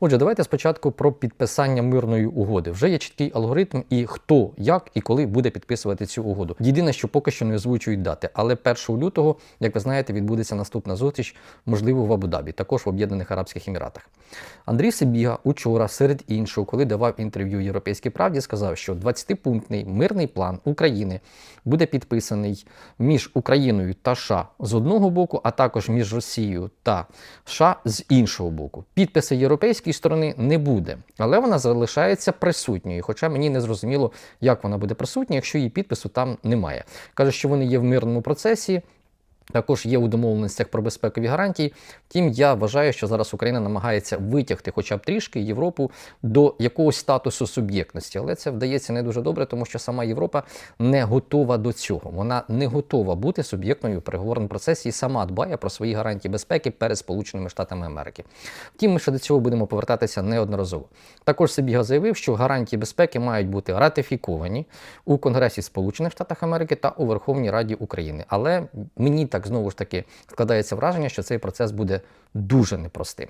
Отже, давайте спочатку про підписання мирної угоди. Вже є чіткий алгоритм, і хто, як і коли буде підписувати цю угоду. Єдине, що поки що не озвучують дати, але 1 лютого, як ви знаєте, відбудеться наступна зустріч, можливо, в Абу-Дабі, також в Об'єднаних Арабських Еміратах. Андрій Сибіга учора, серед іншого, коли давав інтерв'ю Європейській правді, сказав, що 20-пунктний мирний план України буде підписаний між Україною та США з одного боку, а також між Росією та США з іншого боку. Підписи європейської сторони не буде, але вона залишається присутньою. Хоча мені не зрозуміло, як вона буде присутня, якщо її підпису там немає. Каже, що вони є в мирному процесі. Також є у домовленостях про безпекові гарантії. Втім, я вважаю, що зараз Україна намагається витягти, хоча б трішки Європу до якогось статусу суб'єктності, але це вдається не дуже добре, тому що сама Європа не готова до цього. Вона не готова бути суб'єктною в переговорному процесі і сама дбає про свої гарантії безпеки перед Сполученими Штатами Америки. Втім, ми ще до цього будемо повертатися неодноразово. Також Сибіга заявив, що гарантії безпеки мають бути ратифіковані у Конгресі Сполучених Штатів Америки та у Верховній Раді України. Але мені так знову ж таки складається враження, що цей процес буде дуже непростим.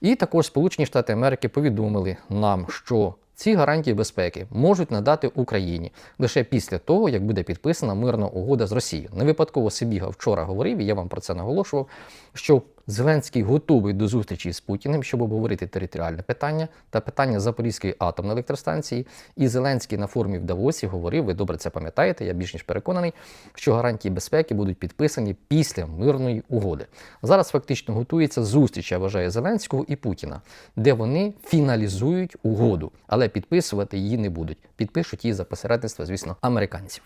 І також Сполучені Штати Америки повідомили нам, що ці гарантії безпеки можуть надати Україні лише після того, як буде підписана мирна угода з Росією. Не випадково Сибіга вчора говорив, і я вам про це наголошував, що Зеленський готовий до зустрічі з Путіним, щоб обговорити територіальне питання та питання Запорізької атомної електростанції. І Зеленський на форумі в Давосі говорив, ви добре це пам'ятаєте, я більш ніж переконаний, що гарантії безпеки будуть підписані після мирної угоди. Зараз фактично готується зустріч, я вважаю, Зеленського і Путіна, де вони фіналізують угоду, але підписувати її не будуть. Підпишуть її за посередництва, звісно, американців.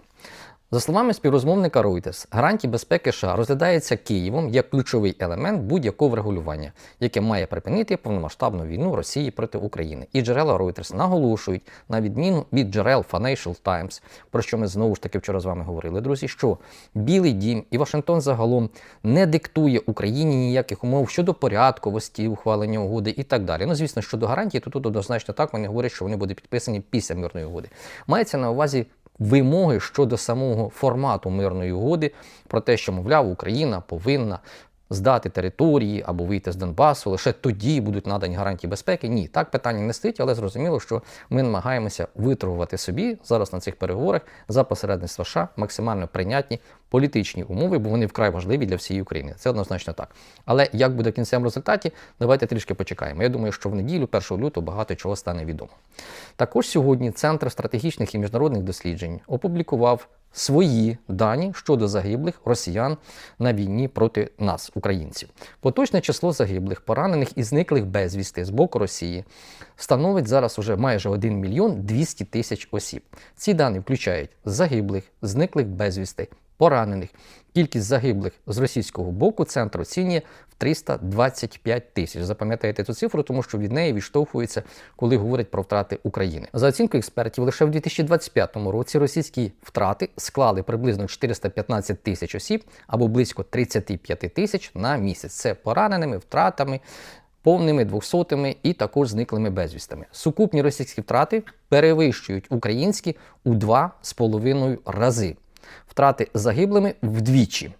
За словами співрозмовника Reuters, гарантії безпеки США розглядається Києвом як ключовий елемент будь-якого врегулювання, яке має припинити повномасштабну війну Росії проти України. І джерела Reuters наголошують, на відміну від джерел Financial Times, про що ми знову ж таки вчора з вами говорили, друзі, що Білий Дім і Вашингтон загалом не диктує Україні ніяких умов щодо порядковості, ухвалення угоди і так далі. Ну, звісно, щодо гарантій, то тут однозначно так вони говорять, що вони будуть підписані після мирної угоди. Мається на увазі вимоги щодо самого формату мирної угоди, про те, що, мовляв, Україна повинна здати території або вийти з Донбасу, лише тоді будуть надані гарантії безпеки. Ні, так питання не стоїть, але зрозуміло, що ми намагаємося виторгувати собі зараз на цих переговорах за посередництва США максимально прийнятні політичні умови, бо вони вкрай важливі для всієї України. Це однозначно так. Але як буде в кінцевому результаті, давайте трішки почекаємо. Я думаю, що в неділю, 1 лютого, багато чого стане відомо. Також сьогодні Центр стратегічних і міжнародних досліджень опублікував свої дані щодо загиблих росіян на війні проти нас, українців. Поточне число загиблих, поранених і зниклих безвісти з боку Росії становить зараз уже майже 1 мільйон 200 тисяч осіб. Ці дані включають загиблих, зниклих безвісти, поранених. Кількість загиблих з російського боку центр оцінює 325 тисяч. Запам'ятайте цю цифру, тому що від неї відштовхується, коли говорять про втрати України. За оцінкою експертів, лише в 2025 році російські втрати склали приблизно 415 тисяч осіб або близько 35 тисяч на місяць. Це пораненими, втратами. Повними двохсотими і також зниклими безвістами. Сукупні російські втрати перевищують українські у 2,5 рази втрати загиблими вдвічі.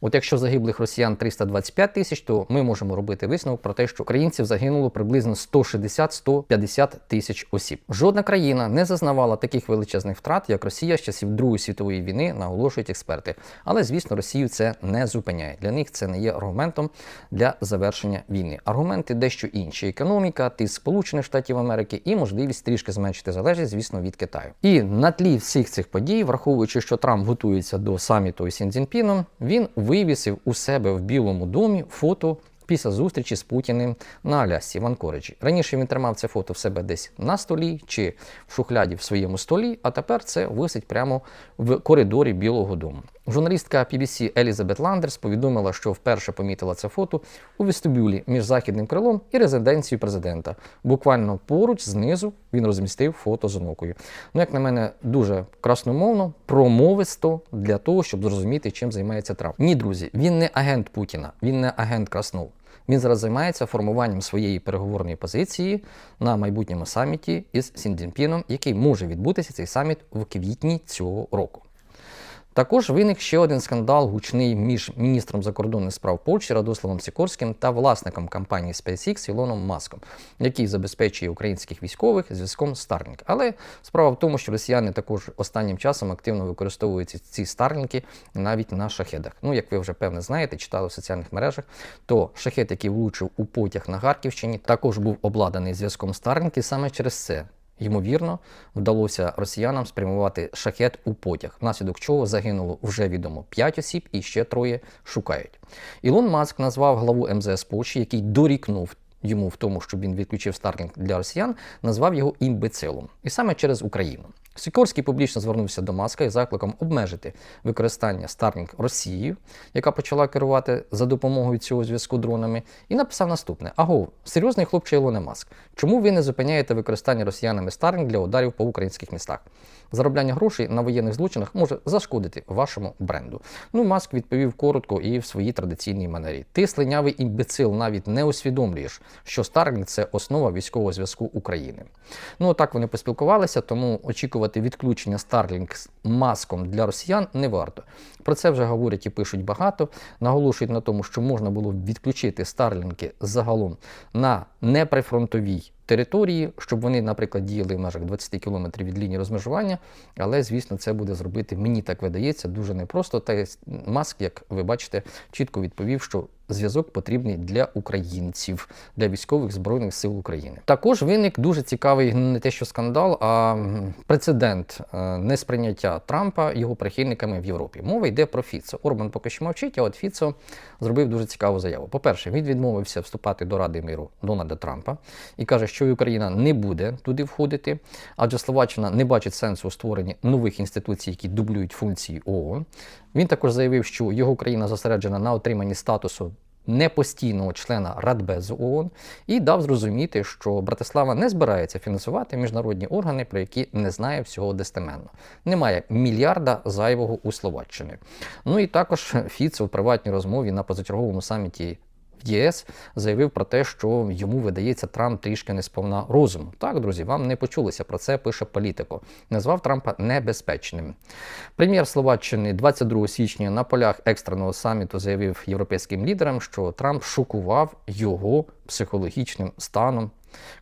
От якщо загиблих росіян 325 тисяч, то ми можемо робити висновок про те, що українців загинуло приблизно 160-150 тисяч осіб. Жодна країна не зазнавала таких величезних втрат, як Росія з часів Другої світової війни, наголошують експерти. Але звісно, Росію це не зупиняє. Для них це не є аргументом для завершення війни. Аргументи дещо інші: економіка, тиск Сполучених Штатів Америки і можливість трішки зменшити залежність, звісно, від Китаю. І на тлі всіх цих подій, враховуючи, що Трамп готується до саміту із Сінцзінпіном, він вивісив у себе в Білому домі фото після зустрічі з Путіним на Алясці в Анкориджі. Раніше він тримав це фото в себе десь на столі чи в шухляді в своєму столі, а тепер це висить прямо в коридорі Білого Дому. Журналістка PBC Елізабет Ландерс повідомила, що вперше помітила це фото у вестибюлі між західним крилом і резиденцією президента. Буквально поруч знизу він розмістив фото з онукою. Ну, як на мене, дуже красномовно, промовисто для того, щоб зрозуміти, чим займається Трамп. Ні, друзі, він не агент Путіна, він не агент Краснов. Він зараз займається формуванням своєї переговорної позиції на майбутньому саміті із Сіндзінпіном, який може відбутися цей саміт в квітні цього року. Також виник ще один скандал гучний між міністром закордонних справ Польщі Радославом Сікорським та власником компанії SpaceX Ілоном Маском, який забезпечує українських військових зв'язком Starlink. Але справа в тому, що росіяни також останнім часом активно використовують ці- Starlink навіть на шахедах. Ну, як ви вже певне знаєте, читали в соціальних мережах, то шахет, який влучив у потяг на Харківщині, також був обладнаний зв'язком Starlink, саме через це. Ймовірно, вдалося росіянам спрямувати шахет у потяг, внаслідок чого загинуло вже відомо 5 осіб і ще троє шукають. Ілон Маск назвав главу МЗС Польщі, який дорікнув йому в тому, щоб він відключив Starlink для росіян, назвав його імбецилом. І саме через Україну. Сікорський публічно звернувся до Маска із закликом обмежити використання Starlink Росією, яка почала керувати за допомогою цього зв'язку дронами, і написав наступне: Аго, серйозний хлопче Ілоне Маск, чому ви не зупиняєте використання росіянами Starlink для ударів по українських містах? Заробляння грошей на воєнних злочинах може зашкодити вашому бренду. Ну, Маск відповів коротко і в своїй традиційній манері. Ти слинявий імбецил навіть не усвідомлюєш, що Starlink – це основа військового зв'язку України. Ну, так вони поспілкувалися, тому очікувати відключення Starlink з маском для росіян не варто. Про це вже говорять і пишуть багато. Наголошують на тому, що можна було відключити Старлінки загалом на неприфронтовій території, щоб вони, наприклад, діяли в межах 20 кілометрів від лінії розмежування. Але, звісно, це буде зробити, мені так видається, дуже непросто. Та Маск, як ви бачите, чітко відповів, що зв'язок потрібний для українців, для військових збройних сил України. Також виник дуже цікавий не те, що скандал, а прецедент е, несприйняття Трампа його прихильниками в Європі. Мова йде про Фіцо. Орбан поки що мовчить, а от Фіцо зробив дуже цікаву заяву. По-перше, він відмовився вступати до Ради миру Дональда Трампа і каже, що Україна не буде туди входити, адже Словаччина не бачить сенсу у створенні нових інституцій, які дублюють функції ООН. Він також заявив, що його країна зосереджена на отриманні статусу непостійного члена Радбезу ООН і дав зрозуміти, що Братислава не збирається фінансувати міжнародні органи, про які не знає всього достеменно. Немає мільярда зайвого у Словаччини. Ну і також Фіц у приватній розмові на позачерговому саміті. В ЄС заявив про те, що йому видається Трамп трішки несповна розуму. Так, друзі, вам не почулися про це. Пише політико. Назвав Трампа небезпечним. Прем'єр Словаччини 22 січня на полях екстреного саміту заявив європейським лідерам, що Трамп шокував його психологічним станом.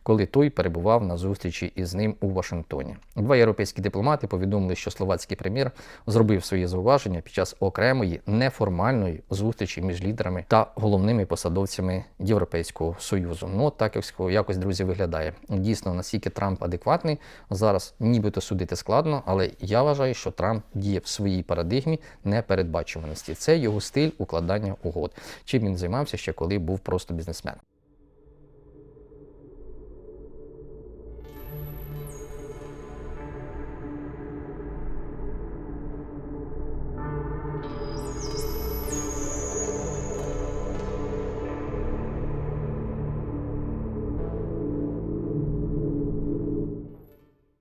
Коли той перебував на зустрічі із ним у Вашингтоні, два європейські дипломати повідомили, що словацький прем'єр зробив свої зауваження під час окремої неформальної зустрічі між лідерами та головними посадовцями Європейського союзу. Ну так якось- друзі виглядає. Дійсно, наскільки Трамп адекватний зараз, нібито судити складно, але я вважаю, що Трамп діє в своїй парадигмі непередбачуваності. Це його стиль укладання угод. Чим він займався ще коли був просто бізнесменом.